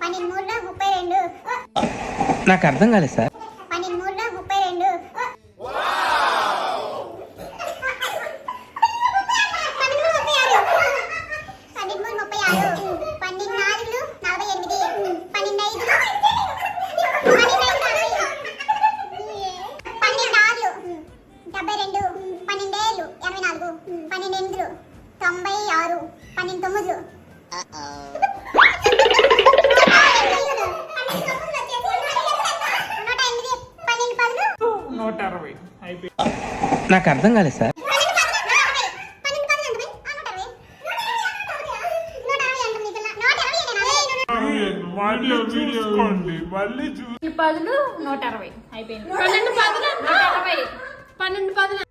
పన్నెండు మూడులో ముప్పై రెండు. నాకు అర్థం కాలేదు సార్. పన్నెండు మూడులో ముప్పై రెండు. పన్నెండు మూడు ముప్పై ఆరు పన్నెండు పన్నెండు నలభై ఎనిమిది పన్నెండు పన్నెండు ఐదు నలభై పన్నెండు ఆరులు డెబ్బై రెండు పన్నెండు ఏళ్ళు ఎనభై నాలుగు పన్నెండు ఎనిమిదిలు తొంభై ఆరు పన్నెండు తొమ్మిదిలు నూట అరవై నాకు అర్థం కాలేదు సార్. పదులు నూట అరవై. అయిపోయింది. పన్నెండు పదులు నూట అరవై. పన్నెండు పదులు